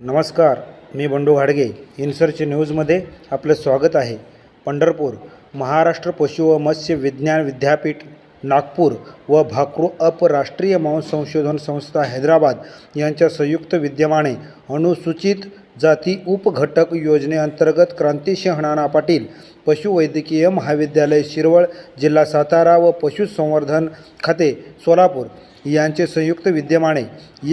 नमस्कार मी बंडू घाडगे. इन्सर्च न्यूजमध्ये आपलं स्वागत आहे. पंढरपूर महाराष्ट्र पशु व मत्स्य विज्ञान विद्यापीठ नागपूर व भाकरू अप राष्ट्रीय मौन संशोधन संस्था हैदराबाद यांच्या संयुक्त विद्यमाने अनुसूचित जाती उपघटक योजनेअंतर्गत क्रांतिसिंह नाना पाटील पशुवैद्यकीय महाविद्यालय शिरवळ जिल्हा सातारा व पशुसंवर्धन खाते सोलापूर यांचे संयुक्त विद्यमाने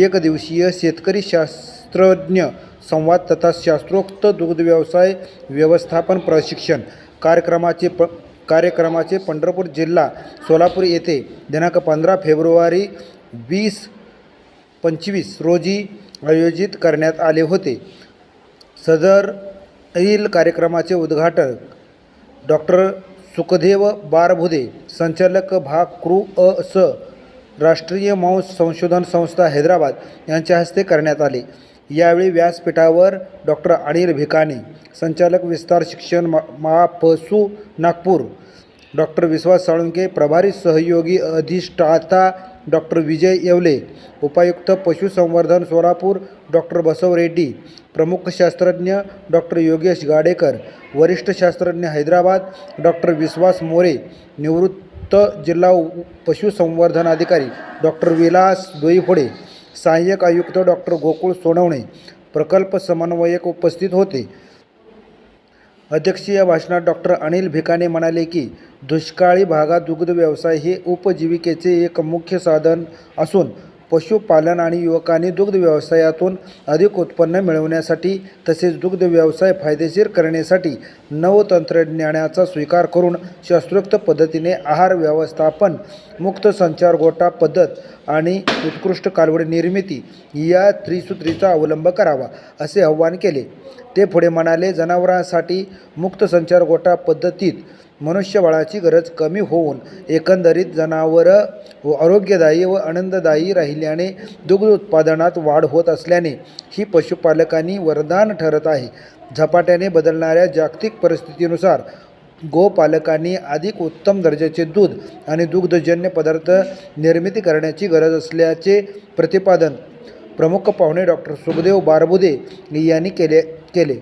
एक दिवसीय शेतकरी शास्त्रज्ञ संवाद तथा शास्त्रोक्त दुग्ध व्यवसाय व्यवस्थापन प्रशिक्षण कार्यक्रमाचे प कार्यक्रमाचे पंढरपूर जिल्हा सोलापूर येथे दिनांक पंधरा फेब्रुवारी वीस पंचवीस रोजी आयोजित करण्यात आले होते. सदर सदरील कार्यक्रमाचे उद्घाटक डॉक्टर सुखदेव बारभुदे संचालक भाग क्रू अ स राष्ट्रीय मौस संशोधन संस्था हैदराबाद यांच्या हस्ते करण्यात आले. यावेळी व्यासपीठावर डॉक्टर अनिल भिकाने संचालक विस्तार शिक्षण मा महापसू नागपूर डॉक्टर विश्वास साळुंके प्रभारी सहयोगी अधिष्ठाता डॉक्टर विजय येवले उपायुक्त पशुसंवर्धन सोलापूर डॉक्टर बसव रेड्डी प्रमुख शास्त्रज्ञ डॉक्टर योगेश गाडेकर वरिष्ठ शास्त्रज्ञ हैदराबाद डॉक्टर विश्वास मोरे निवृत्त जिल्हा पशुसंवर्धन अधिकारी डॉक्टर विलास दोईफोडे सहाय्यक आयुक्त डॉक्टर गोकुळ सोनवणे प्रकल्प समन्वयक उपस्थित होते. अध्यक्षीय भाषणात डॉक्टर अनिल भिकाणे म्हणाले की दुष्काळी भागात दुग्ध व्यवसाय हे उपजीविकेचे एक मुख्य साधन असून पशुपालन आणि युवकांनी दुग्ध व्यवसायातून अधिक उत्पन्न मिळवण्यासाठी तसेच दुग्ध व्यवसाय फायदेशीर करण्यासाठी नवतंत्रज्ञानाचा स्वीकार करून शास्त्रोक्त पद्धतीने आहार व्यवस्थापन मुक्त संचार गोटा पद्धत आणि उत्कृष्ट कालवड निर्मिती या त्रिसूत्रीचा अवलंब करावा असे आव्हान केले. ते पुढे म्हणाले जनावरांसाठी मुक्त संचार गोटा पद्धतीत मनुष्यबळाची गरज कमी होऊन एकंदरीत जनावरं व आरोग्यदायी व आनंददायी राहिल्याने दुग्ध उत्पादनात वाढ होत असल्याने ही पशुपालकांनी वरदान ठरत आहे. झपाट्याने बदलणाऱ्या जागतिक परिस्थितीनुसार गोपालकांनी अधिक उत्तम दर्जाचे दूध आणि दुग्धजन्य पदार्थ निर्मिती करण्याची गरज असल्याचे प्रतिपादन प्रमुख पाहुणे डॉक्टर सुखदेव बारबुदे यांनी केले केले.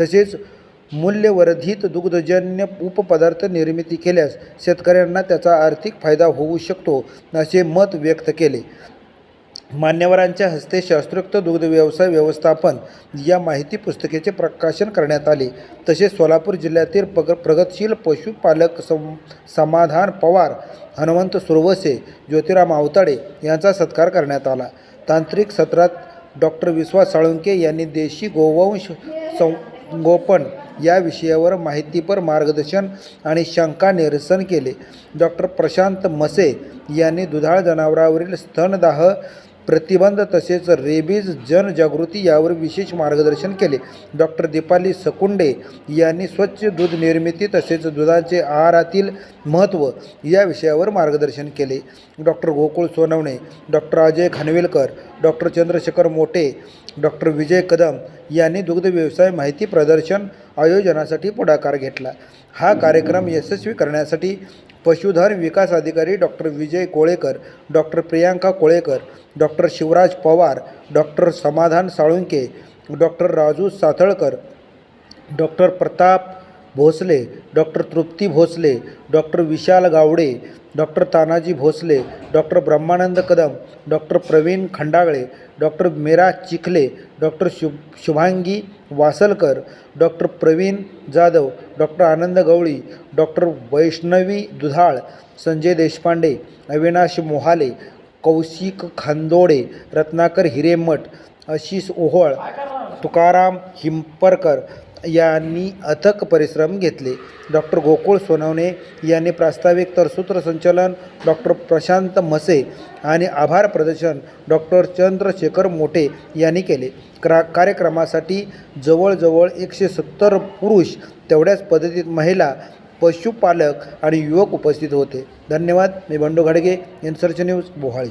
तसेच मूल्यवर्धित दुग्धजन्य उपपदार्थ निर्मिती केल्यास शेतकऱ्यांना त्याचा आर्थिक फायदा होऊ शकतो असे मत व्यक्त केले. मान्यवरांच्या हस्ते शास्त्रोक्त दुग्ध व्यवसाय व्यवस्थापन या माहिती पुस्तकेचे प्रकाशन करण्यात आले. तसेच सोलापूर जिल्ह्यातील पग प्रगतशील पशुपालक सम समाधान पवार हनुमंत सुरवसे ज्योतिराम आवताडे यांचा सत्कार करण्यात आला. तांत्रिक सत्रात डॉक्टर विश्वास साळुंके यांनी देशी गोवंश संगोपन या विषयावर माहितीपर मार्गदर्शन आणि शंका निरसन केले. डॉक्टर प्रशांत मसे यांनी दुधाळ जनावरावरील स्तनदाह प्रतिबंध तसेच रेबीज जनजागृती यावर विशेष मार्गदर्शन केले. डॉक्टर दीपाली सकुंडे यांनी स्वच्छ दूध निर्मिती तसेच दुधाचे आहारातील महत्त्व या विषयावर मार्गदर्शन केले. Doctor Gokul Sonawane doctor Ajay Khanvilkar doctor Chandrashekhar Mote doctor Vijay Kadam यांनी दुग्ध व्यवसाय माहिती प्रदर्शन आयोजनासाठी पुढाकार घेतला. हा कार्यक्रम यशस्वी करण्यासाठी पशुधन विकास अधिकारी doctor Vijay Kolekar doctor Priyanka Kolekar doctor Shivraj Pawar doctor Samadhan Salunke doctor Raju Sathalkar doctor Pratap Bhosale doctor Trupti Bhosale doctor Vishal Gawade doctor Tanaji Bhosale doctor Brahmanand Kadam doctor Praveen Khandagale doctor Meera Chikhale doctor Shubh Shubhangi Wasalkar doctor Praveen Jadhav doctor Anand Gawali doctor Vaishnavi Dudhal Sanjay Deshpande Avinash मोहाले Kaushik खांदोडे Ratnakar Hiremath Ashish ओहोळ तुकाराम हिंपरकर यांनी अथक परिश्रम घेतले. Doctor Gokul Sonawane यांनी प्रास्ताविक तर सूत्रसंचालन doctor Prashant मसे आणि आभार प्रदर्शन डॉक्टर चंद्रशेखर मोठे यांनी केले. क्रा कार्यक्रमासाठी जवळजवळ एकशे सत्तर पुरुष तेवढ्याच पद्धतीत महिला पशुपालक आणि युवक उपस्थित होते. धन्यवाद. मी बंडू घाडगे इन्सर्च न्यूज बोहाळी.